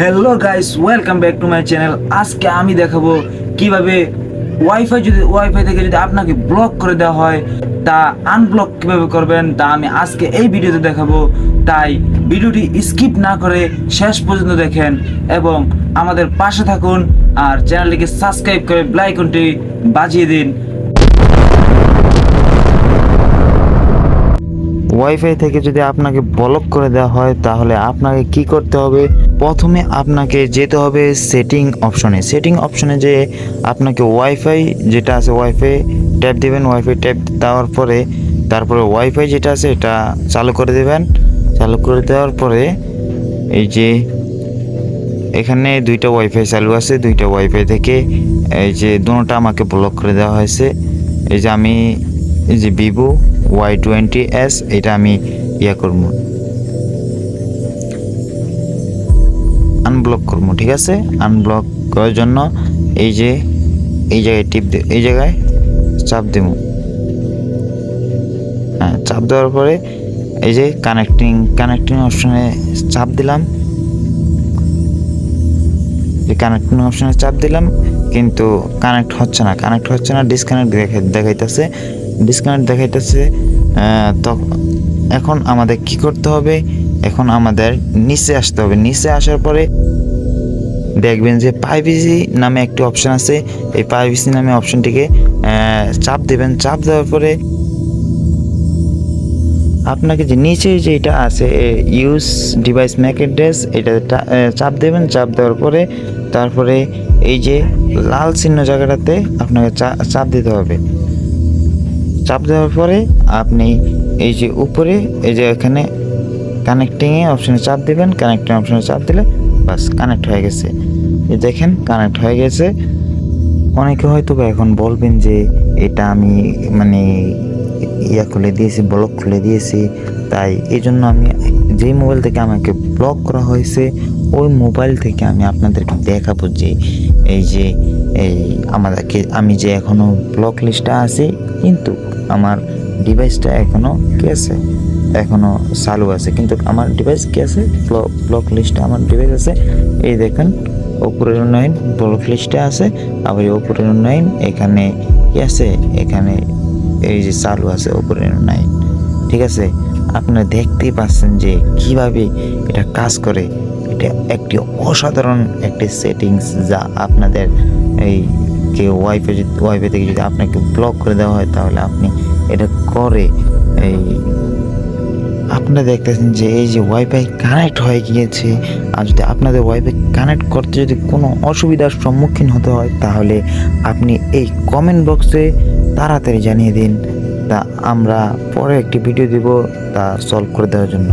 Hello guys welcome back to my channel আজকে আমি দেখাবো কীভাবে ওয়াইফাই যদি ওয়াইফাই থেকে যদি আপনাকে ব্লক করে দেওয়া হয়, তা আনব্লক কীভাবে করবেন, তা আমি আজকে এই ভিডিওতে দেখাবো। তাই ভিডিওটি স্কিপ না করে শেষ পর্যন্ত দেখেন এবং আমাদের পাশে থাকুন আর চ্যানেলটিকে সাবস্ক্রাইব করে ব্লাইকনটি বাজিয়ে দিন। ওয়াইফাই থেকে যদি আপনাকে ব্লক করে দেওয়া হয়, তাহলে আপনাকে কি করতে হবে? প্রথমে আপনাকে যেতে হবে সেটিং অপশনে সেটিং অপশনে যে আপনাকে ওয়াইফাই যেটা আছে ওয়াইফাই ট্যাপ দিবেন ওয়াইফাই ট্যাপ দেওয়ার পরে তারপরে ওয়াইফাই যেটা আছে এটা চালু করে দেবেন। চালু করে দেওয়ার পরে এই যে এখানে দুইটা ওয়াইফাই চালু আছে, দুইটা ওয়াইফাই থেকে এই যে দুটোটা আমাকে ব্লক করে দেওয়া হয়েছে। এই যে আমি এই যে ভিভো ওয়াই টোয়েন্টি এস এটা আমি ইয়া করব। আনব্লক করব, ঠিক আছে? আনব্লক করার জন্য এই যে, এই জায়গায় টিপ এই জায়গায় চাপ দেব। হ্যাঁ চাপ দেওয়ার পরে এই যে কানেক্টিং কানেক্টিং অপশনে চাপ দিলাম। যে কানেক্টিং অপশনে চাপ দিলাম, কিন্তু কানেক্ট হচ্ছে না কানেক্ট হচ্ছে না ডিসকানেক্ট দেখাইতেছে। ডিসকানেক্ট দেখাইতেছে তখন এখন আমাদের কি করতে হবে? এখন আমাদের নিচে আসতে হবে। নিচে আসার পরে দেখবেন যে প্রাইভেসি নামে একটি অপশন আছে। এই প্রাইভেসি নামে অপশনটিকে চাপ দেবেন। চাপ দেওয়ার পরে আপনাকে যে নিচে যে এটা আছে ইউজ ডিভাইস ম্যাক অ্যাড্রেস এটা চাপ দেবেন। চাপ দেওয়ার পরে তারপরে এই যে লাল চিহ্ন জায়গাটাতে আপনাকে চাপ দিতে হবে। চাপ দেওয়ার পরে আপনি এই যে উপরে, এই যে এখানে কানেক্টিংয়ে অপশনে চাপ দিবেন কানেক্টিং অপশনে চাপ দিলে বাস কানেক্ট হয়ে গেছে। এই দেখেন কানেক্ট হয়ে গেছে। অনেকে হয়তো বা এখন বলবেন যে এটা আমি মানে ইয়া খুলে দিয়েছি ব্লক খুলে দিয়েছি, তাই এই জন্য আমি যেই মোবাইল থেকে আমাকে ব্লক করা হয়েছে, ওই মোবাইল থেকে আমি আপনাদেরকে দেখাবো যে এই যে এই আমাদেরকে, আমি যে এখনও ব্লক লিস্টে আছি, কিন্তু আমার ডিভাইসটা এখনও কি আছে? এখনও চালু আছে। কিন্তু আমার ডিভাইস কি আছে? ব্লক ব্লক লিস্টে আমার ডিভাইস আছে। এই দেখেন উপরের উন্নয়ন ব্লক লিস্টে আছে। আবার এই উপরের উন্নয়ন এখানে কি আছে? এখানে এই যে চালু আছে উপরের উন্নয়ন। ঠিক আছে? আপনারা দেখতেই পাচ্ছেন যে কীভাবে এটা কাজ করে। এটা একটি অসাধারণ একটি সেটিংস যা আপনাদের এই কেউ ওয়াইফাই যদি ওয়াইফাই থেকে যদি আপনাকে ব্লক করে দেওয়া হয়, তাহলে আপনি এটা করে এই, আপনারা দেখতেছেন যে এই যে ওয়াইফাই কানেক্ট হয়ে গিয়েছে, আর যদি আপনাদের ওয়াইফাই কানেক্ট করতে যদি কোনো অসুবিধার সম্মুখীন হতে হয়, তাহলে আপনি এই কমেন্ট বক্সে তাড়াতাড়ি জানিয়ে দিন। তা আমরা পরে একটি ভিডিও দিব, তা সলভ করে দেওয়ার জন্য।